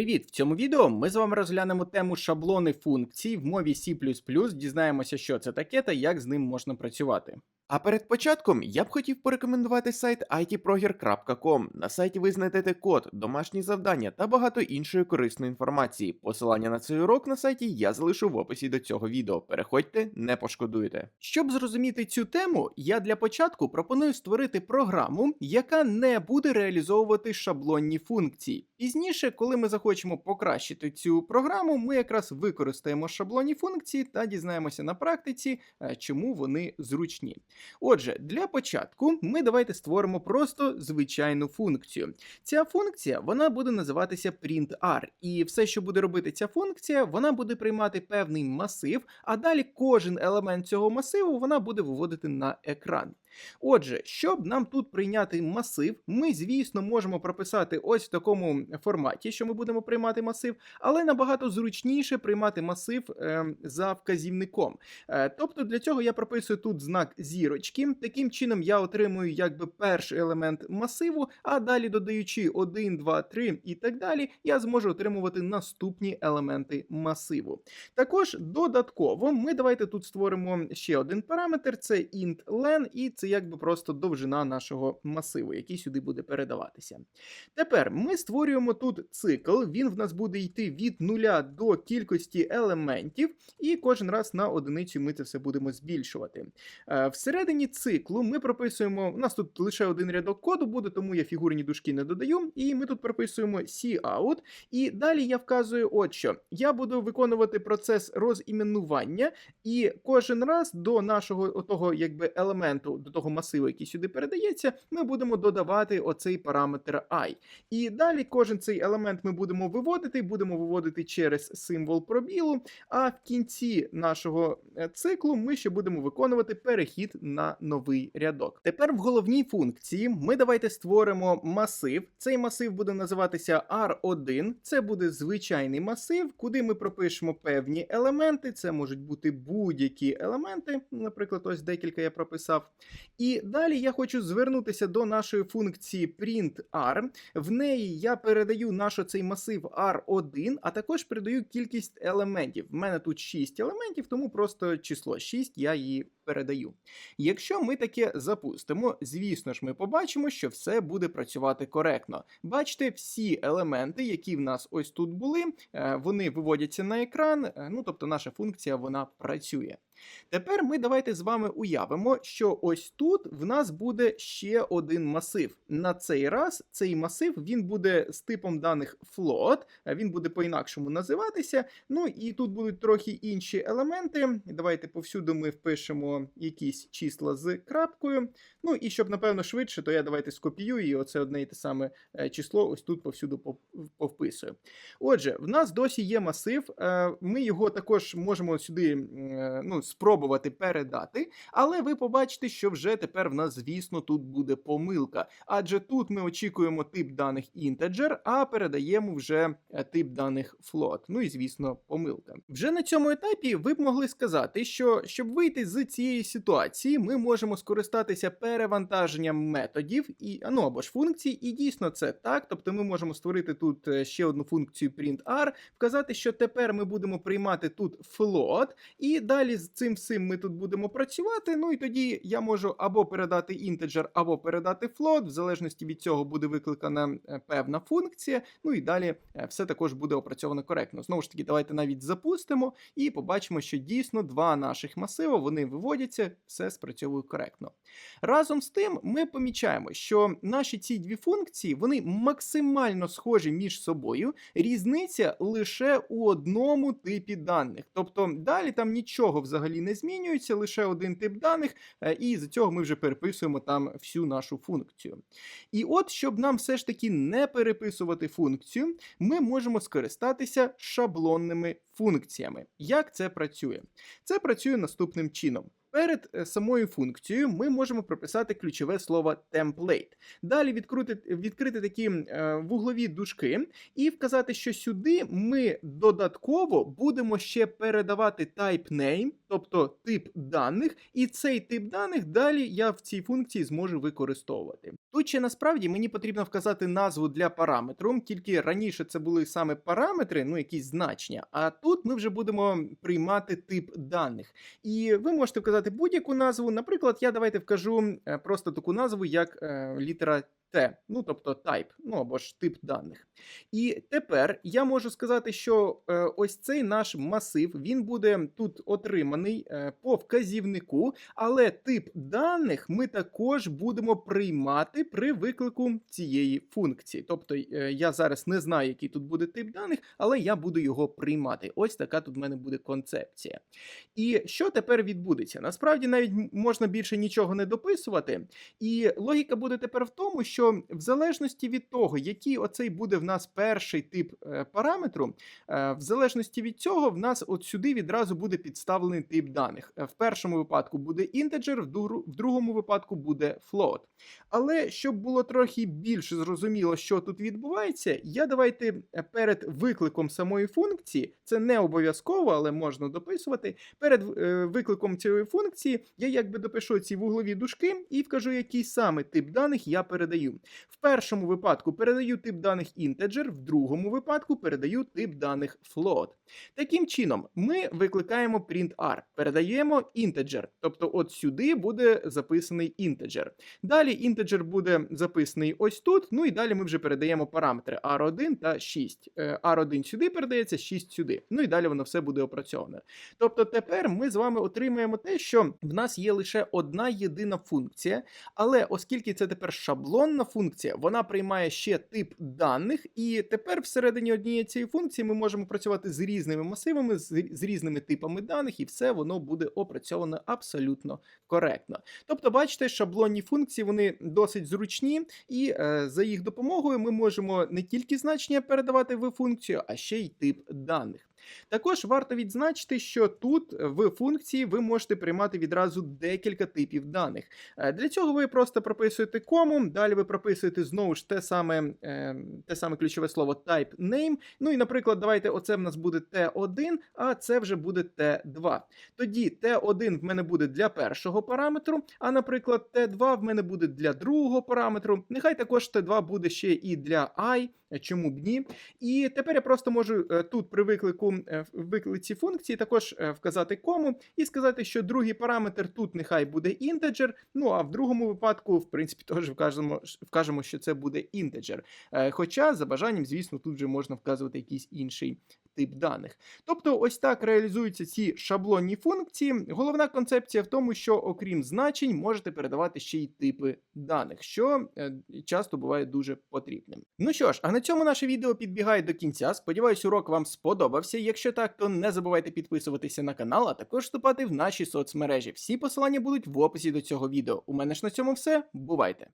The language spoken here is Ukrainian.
Привіт! В цьому відео ми з вами розглянемо тему шаблони функцій в мові C++, дізнаємося, що це таке та як з ним можна працювати. А перед початком я б хотів порекомендувати сайт itproger.com. На сайті ви знайдете код, домашні завдання та багато іншої корисної інформації. Посилання на цей урок на сайті я залишу в описі до цього відео. Переходьте, не пошкодуєте. Щоб зрозуміти цю тему, я для початку пропоную створити програму, яка не буде реалізовувати шаблонні функції. Пізніше, коли ми захочемо покращити цю програму, ми якраз використаємо шаблонні функції та дізнаємося на практиці, е, чому вони зручні. Отже, для початку ми давайте створимо просто звичайну функцію. Ця функція вона буде називатися printr, і все, що буде робити ця функція, вона буде приймати певний масив, а далі кожен елемент цього масиву вона буде виводити на екран. Отже, щоб нам тут прийняти масив, ми, звісно, можемо прописати ось в такому форматі, що ми будемо приймати масив, але набагато зручніше приймати масив е, за вказівником. Е, тобто для цього я прописую тут знак зірочки. Таким чином я отримую якби перший елемент масиву, а далі додаючи 1, 2, 3 і так далі, я зможу отримувати наступні елементи масиву. Також додатково ми давайте тут створимо ще один параметр: це int len, і це якби просто довжина нашого масиву, який сюди буде передаватися. Тепер ми створюємо тут цикл, він в нас буде йти від нуля до кількості елементів, і кожен раз на одиницю ми це все будемо збільшувати. Е, Всередині циклу ми прописуємо, у нас тут лише один рядок коду буде, тому я фігурні дужки не додаю. І ми тут прописуємо cout. І далі я вказую, от що я буду виконувати процес розіменування, і кожен раз до нашого того якби елементу, до того масиву, який сюди передається, ми будемо додавати оцей параметр i. І далі кожен цей елемент ми будемо виводити, будемо виводити через символ пробілу. А в кінці нашого е, циклу ми ще будемо виконувати перехід на новий рядок. Тепер в головній функції ми давайте створимо масив. Цей масив буде називатися R1. Це буде звичайний масив, куди ми пропишемо певні елементи. Це можуть бути будь-які елементи, наприклад, ось декілька я прописав. І далі я хочу звернутися до нашої функції printr. В неї я передаю наш цей масив R1, а також передаю кількість елементів. В мене тут 6 елементів, тому просто число 6 я її передаю. Якщо ми таке запустимо, звісно ж, ми побачимо, що все буде працювати коректно. Бачите, всі елементи, які в нас ось тут були, е, вони виводяться на екран, е, ну тобто наша функція вона працює. Тепер ми давайте з вами уявимо, що ось тут в нас буде ще один масив. На цей раз цей масив він буде з типом даних float, е, він буде по-інакшому називатися. Ну і тут будуть трохи інші елементи. Давайте повсюди ми впишемо якісь числа з крапкою. Ну і щоб, напевно, швидше, то я давайте скопіюю і оце одне і те саме е, число ось тут повсюди повписую. Отже, в нас досі є масив, е, ми його також можемо сюди е, ну, спробувати передати, але ви побачите, що вже тепер в нас, звісно, тут буде помилка. Адже тут ми очікуємо тип даних integer, а передаємо вже тип даних float. Ну і звісно, помилка. Вже на цьому етапі ви б могли сказати, що щоб вийти з цієї ситуації, ми можемо скористатися перевантаженням методів і ну або ж функцій, і дійсно це так. Тобто ми можемо створити тут е, ще одну функцію printr, вказати, що тепер ми будемо приймати тут float, і далі з цим всім ми тут будемо працювати. Ну і тоді я можу або передати integer, або передати float, в залежності від цього буде викликана е, певна функція. Ну і далі е, все також буде опрацьовано коректно. Знову ж таки, давайте навіть запустимо і побачимо, що дійсно два наших масиви вони виводяться, все спрацьовує коректно. Разом з тим, ми помічаємо, що наші ці дві функції вони максимально схожі між собою. Різниця лише у одному типі даних. Тобто далі там нічого взагалі не змінюється, лише один тип даних, е, і з цього ми вже переписуємо там всю нашу функцію. І от, щоб нам все ж таки не переписувати функцію, ми можемо скористатися шаблонними функціями. Як це працює? Це працює наступним чином. Перед е, самою функцією ми можемо прописати ключове слово template. Далі відкрити, відкрити такі е, вуглові дужки і вказати, що сюди ми додатково будемо ще передавати type name, тобто тип даних, і цей тип даних далі я в цій функції зможу використовувати. Тут ще насправді мені потрібно вказати назву для параметру, тільки раніше це були саме параметри, ну якісь значення. А тут ми вже будемо приймати тип даних. І ви можете вказати будь-яку назву. Наприклад, я давайте вкажу е, просто таку назву, як е, літера T, ну тобто type, ну або ж тип даних. І тепер я можу сказати, що е, ось цей наш масив він буде тут отриманий е, по вказівнику, але тип даних ми також будемо приймати при виклику цієї функції. Тобто е, я зараз не знаю, який тут буде тип даних, але я буду його приймати. Ось така тут в мене буде концепція. І що тепер відбудеться? Насправді навіть можна більше нічого не дописувати. І логіка буде тепер в тому, що в залежності від того, який оцей буде в нас перший тип е, параметру, е, в залежності від цього, в нас от сюди відразу буде підставлений тип даних. Е, В першому випадку буде інтеджер, в друг- в другому випадку буде float. Але щоб було трохи більше зрозуміло, що тут відбувається, я давайте перед викликом самої функції, це не обов'язково, але можна дописувати. Перед викликом цієї функції я якби допишу ці вуглові дужки і вкажу, який саме тип даних я передаю. В першому випадку передаю тип даних integer, в другому випадку передаю тип даних float. Таким чином, ми викликаємо print_r, передаємо integer, тобто от сюди буде записаний integer. Далі integer буде записаний ось тут. Ну і далі ми вже передаємо параметри r1 та 6. Е, r1 сюди передається, 6 сюди. Ну і далі воно все буде опрацьоване. Тобто тепер ми з вами отримаємо те, що в нас є лише одна єдина функція, але оскільки це тепер шаблонна функція, вона приймає ще тип даних, і тепер всередині однієї цієї функції ми можемо працювати з різними масивами, з різними типами даних, і все воно буде опрацьовано абсолютно коректно. Тобто, бачите, шаблонні функції вони досить зручні, і е, за їх допомогою ми можемо не тільки значення передавати в функцію, а ще й тип даних. Також варто відзначити, що тут е, в функції ви можете приймати відразу декілька типів даних. Е, Для цього ви просто прописуєте кому, далі ви прописуєте знову ж те саме, е, те саме ключове слово type name. Ну і, наприклад, давайте оце в нас буде T1, а це вже буде T2. Тоді T1 в мене буде для першого параметру, а, наприклад, T2 в мене буде для другого параметру. Нехай також T2 буде ще і для I, чому б ні. І тепер я просто можу е, тут при виклику е, виклиці функції також е, вказати кому і сказати, що другий параметр тут нехай буде інтеджер. ну а в другому випадку, в принципі, теж вкажемо, вкажемо, що це буде. Е, Хоча, за бажанням, звісно, тут вже можна вказувати якийсь інший тип даних. Тобто, ось так реалізуються ці шаблонні функції. Головна концепція в тому, що окрім значень можете передавати ще й типи даних, що е, часто буває дуже потрібним. Ну що ж, а на цьому наше відео підбігає до кінця. Сподіваюсь, урок вам сподобався. Якщо так, то не забувайте підписуватися на канал, а також вступати в наші соцмережі. Всі посилання будуть в описі до цього відео. У мене ж на цьому все. Бувайте!